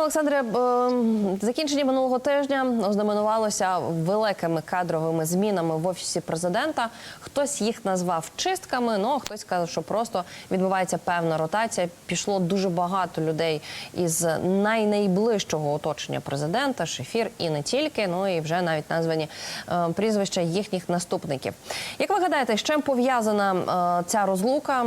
Олександре, е, закінчення минулого тижня ознаменувалося великими кадровими змінами в офісі президента. Хтось їх назвав чистками, ну а хтось сказав, що просто відбувається певна ротація. Пішло дуже багато людей із найнайближчого оточення президента, шефір і не тільки. Ну і вже навіть названі е, прізвища їхніх наступників. Як ви гадаєте, з чим пов'язана е, ця розлука?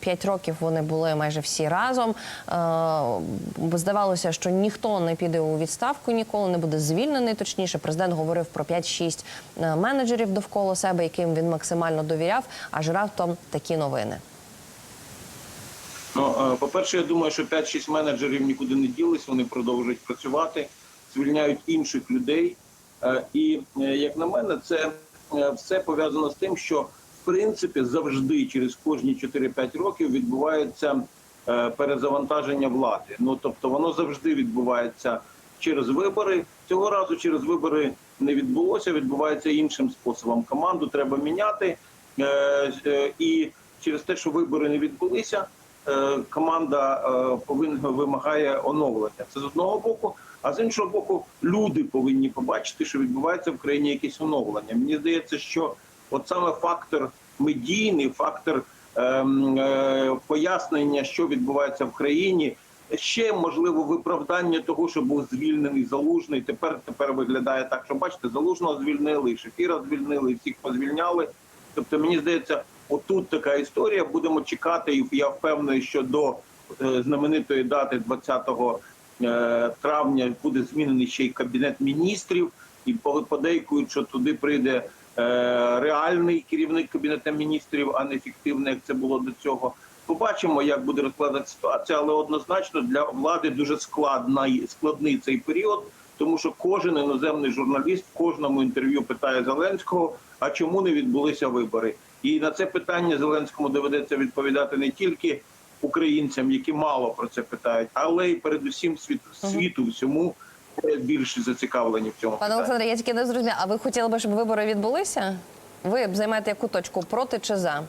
П'ять років вони були майже всі разом. Е, Здавалося, що ніхто не піде у відставку ніколи, не буде звільнений. Точніше, президент говорив про 5-6 е, менеджерів довкола себе, яким він максимально довіряв. Аж раптом такі новини. Ну, е, по-перше, я думаю, що 5-6 менеджерів нікуди не ділись, вони продовжують працювати, звільняють інших людей. Е, І, як на мене, це все пов'язано з тим, що в принципі завжди через кожні 4-5 років відбувається перезавантаження влади. Ну тобто воно завжди відбувається через вибори. Цього разу через вибори не відбулося, відбувається іншим способом. Команду треба міняти. Е, е, І через те, що вибори не відбулися, е, команда е, повинна вимагає оновлення. Це з одного боку. А з іншого боку, люди повинні побачити, що відбувається в країні якесь оновлення. Мені здається, що от саме фактор медійний, фактор е, пояснення, що відбувається в країні, ще можливо виправдання того, що був звільнений залужний. Тепер тепер виглядає так, що бачите, залужного звільнили, шефіра звільнили, всіх позвільняли. Тобто, мені здається, отут така історія. Будемо чекати, і я впевнений, що до е, знаменитої дати 20 е, травня буде змінений ще й кабінет міністрів, і подейкують, що туди прийде е, реальний керівник кабінету міністрів, а не фіктивний, як це було до цього. Побачимо, як буде розкладатися ситуація, але однозначно для влади дуже складний, складний цей період, тому що кожен іноземний журналіст в кожному інтерв'ю питає Зеленського, а чому не відбулися вибори? І на це питання Зеленському доведеться відповідати не тільки українцям, які мало про це питають, але й передусім світ, світу всьому е, більше зацікавлені в цьому. Пане. Олександре, я тільки не зрозуміла. А ви хотіли би, щоб вибори відбулися? Ви б займаєте яку точку проти чи за?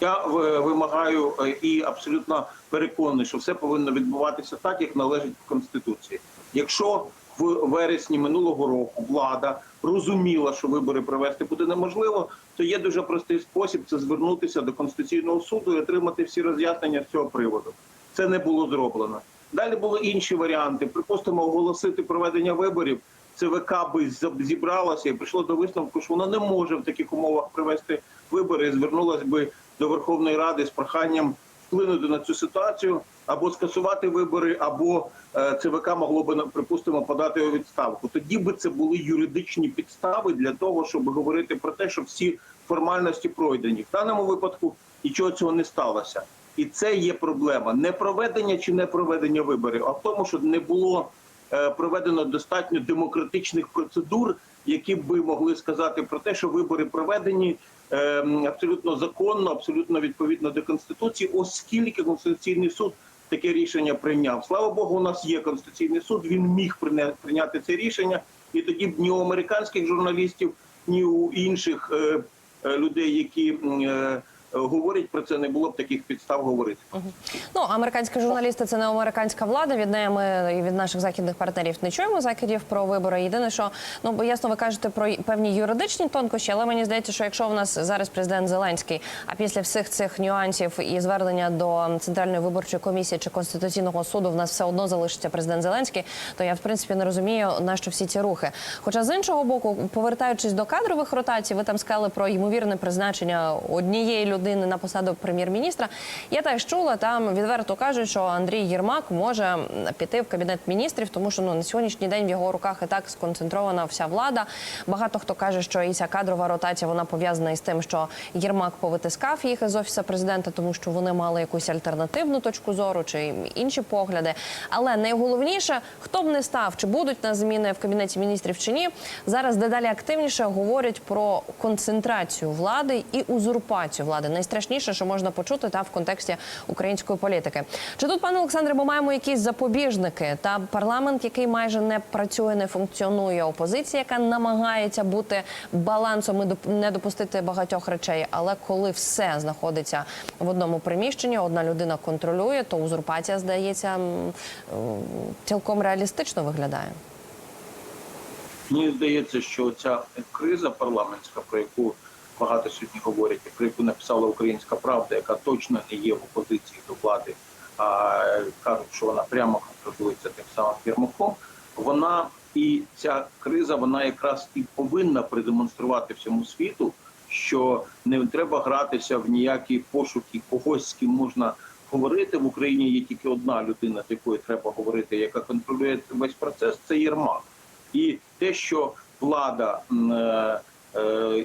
Я е, вимагаю е, і абсолютно переконаний, що все повинно відбуватися так, як належить в конституції. Якщо в вересні минулого року влада розуміла, що вибори провести буде неможливо, то є дуже простий спосіб це звернутися до конституційного суду і отримати всі роз'яснення з цього приводу. Це не було зроблено. Далі були інші варіанти. Припустимо, оголосити проведення виборів. ЦВК би зібралося і прийшло до висновку, що воно не може в таких умовах провести вибори. і Звернулось би до Верховної Ради з проханням вплинути на цю ситуацію або скасувати вибори, або е, ЦВК могло би припустимо подати у відставку. Тоді би це були юридичні підстави для того, щоб говорити про те, що всі формальності пройдені. В даному випадку нічого цього не сталося. І це є проблема не проведення чи не проведення виборів, а в тому, що не було е, проведено достатньо демократичних процедур, які б могли сказати про те, що вибори проведені е, абсолютно законно, абсолютно відповідно до конституції, оскільки конституційний суд таке рішення прийняв. Слава Богу, у нас є конституційний суд. Він міг прийня- прийняти це рішення, і тоді б ні у американських журналістів, ні у інших е, людей, які говорять про це, не було б таких підстав говорити. Ну, американські журналісти це не американська влада. Від неї ми і від наших західних партнерів не чуємо закидів про вибори. Єдине, що ну бо ясно, ви кажете про певні юридичні тонкощі, але мені здається, що якщо в нас зараз президент Зеленський, а після всіх цих нюансів і звернення до центральної виборчої комісії чи конституційного суду в нас все одно залишиться президент Зеленський, то я в принципі не розумію на що всі ці рухи. Хоча з іншого боку, повертаючись до кадрових ротацій, ви там сказали про ймовірне призначення однієї людини на посаду прем'єр-міністра. Я теж чула там відверто кажуть, що Андрій Єрмак може піти в кабінет міністрів, тому що ну на сьогоднішній день в його руках і так сконцентрована вся влада. Багато хто каже, що і ця кадрова ротація вона пов'язана із тим, що Єрмак повитискав їх із офісу президента, тому що вони мали якусь альтернативну точку зору чи інші погляди. Але найголовніше, хто б не став, чи будуть на зміни в кабінеті міністрів чи ні, зараз дедалі активніше говорять про концентрацію влади і узурпацію влади найстрашніше, що можна почути та в контексті української політики. Чи тут, пане Олександре, ми маємо якісь запобіжники та парламент, який майже не працює, не функціонує, опозиція, яка намагається бути балансом і не допустити багатьох речей. Але коли все знаходиться в одному приміщенні, одна людина контролює, то узурпація здається цілком реалістично виглядає. Мені здається, що ця криза парламентська, про яку багато сьогодні говорять, про яку написала Українська Правда, яка точно не є в опозиції до влади, а кажуть, що вона прямо контролюється тим самим Єрмаком, вона і ця криза, вона якраз і повинна продемонструвати всьому світу, що не треба гратися в ніякі пошуки когось, з ким можна говорити. В Україні є тільки одна людина, з якою треба говорити, яка контролює весь процес, це Єрмак. І те, що влада, е,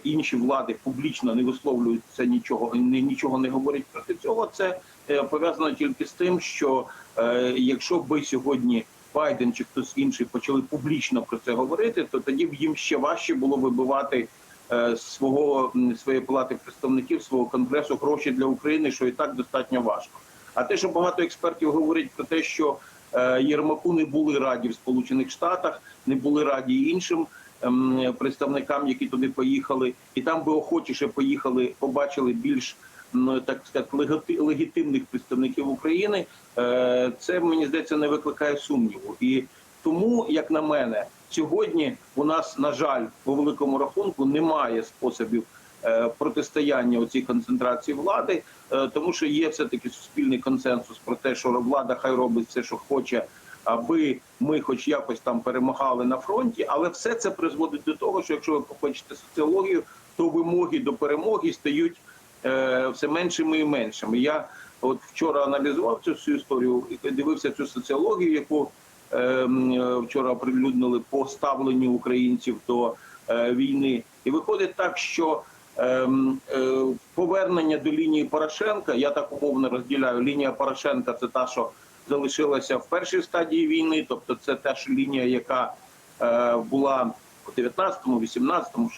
інші влади публічно не висловлюються нічого, нічого не говорять проти цього, це е, пов'язано тільки з тим, що е, якщо би сьогодні Байден чи хтось інший почали публічно про це говорити, то тоді б їм ще важче було вибивати е, свого своєї палати представників свого конгресу гроші для України, що і так достатньо важко. А те, що багато експертів говорять про те, що е, Єрмаку не були раді в Сполучених Штатах, не були раді іншим представникам, які туди поїхали, і там би охочіше поїхали, побачили більш так сказати, легітимних представників України. Е, Це мені здається не викликає сумніву. І тому, як на мене, сьогодні у нас, на жаль, по великому рахунку немає способів е, протистояння у цій концентрації влади, е, тому що є все таки суспільний консенсус про те, що влада хай робить все, що хоче, аби ми, хоч якось там перемагали на фронті, але все це призводить до того, що якщо ви хочете соціологію, то вимоги до перемоги стають е, все меншими і меншими. Я от вчора аналізував цю всю історію і дивився цю соціологію, яку е, е, вчора оприлюднили по ставленню українців до е, війни, і виходить так, що ем, е, повернення до лінії Порошенка, я так умовно розділяю. Лінія Порошенка це та, що залишилася в першій стадії війни, тобто це та ж лінія, яка е, була у 19-му, 18-му,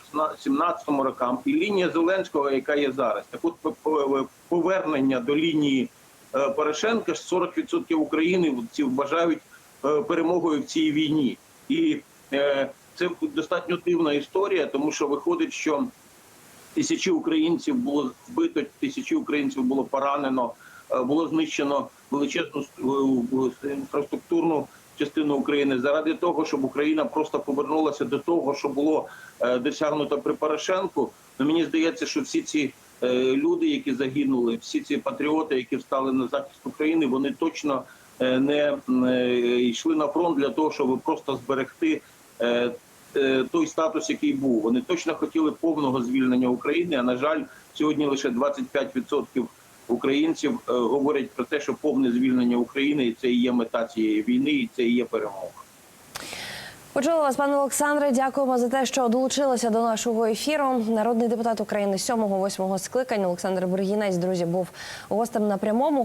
17-му рокам, і лінія Зеленського, яка є зараз. Так от по- по- повернення до лінії е, Порошенка ж 40% України вважають е, перемогою в цій війні. І це достатньо дивна історія, тому що виходить, що тисячі українців було вбито, тисячі українців було поранено, було знищено величезну е, е, інфраструктурну частину України заради того, щоб Україна просто повернулася до того, що було е, досягнуто при Порошенку. Ну мені здається, що всі ці е, люди, які загинули, всі ці патріоти, які встали на захист України, вони точно е, не е, йшли на фронт для того, щоб просто зберегти е, е, той статус, який був. Вони точно хотіли повного звільнення України. А на жаль, сьогодні лише 25% українців е, говорять про те, що повне звільнення України і це і є мета цієї війни, і це і є перемога. Почула вас, пане Олександре. Дякуємо за те, що долучилися до нашого ефіру. Народний депутат України 7-8 скликання Олександр Бергінець, друзі, був гостем на прямому.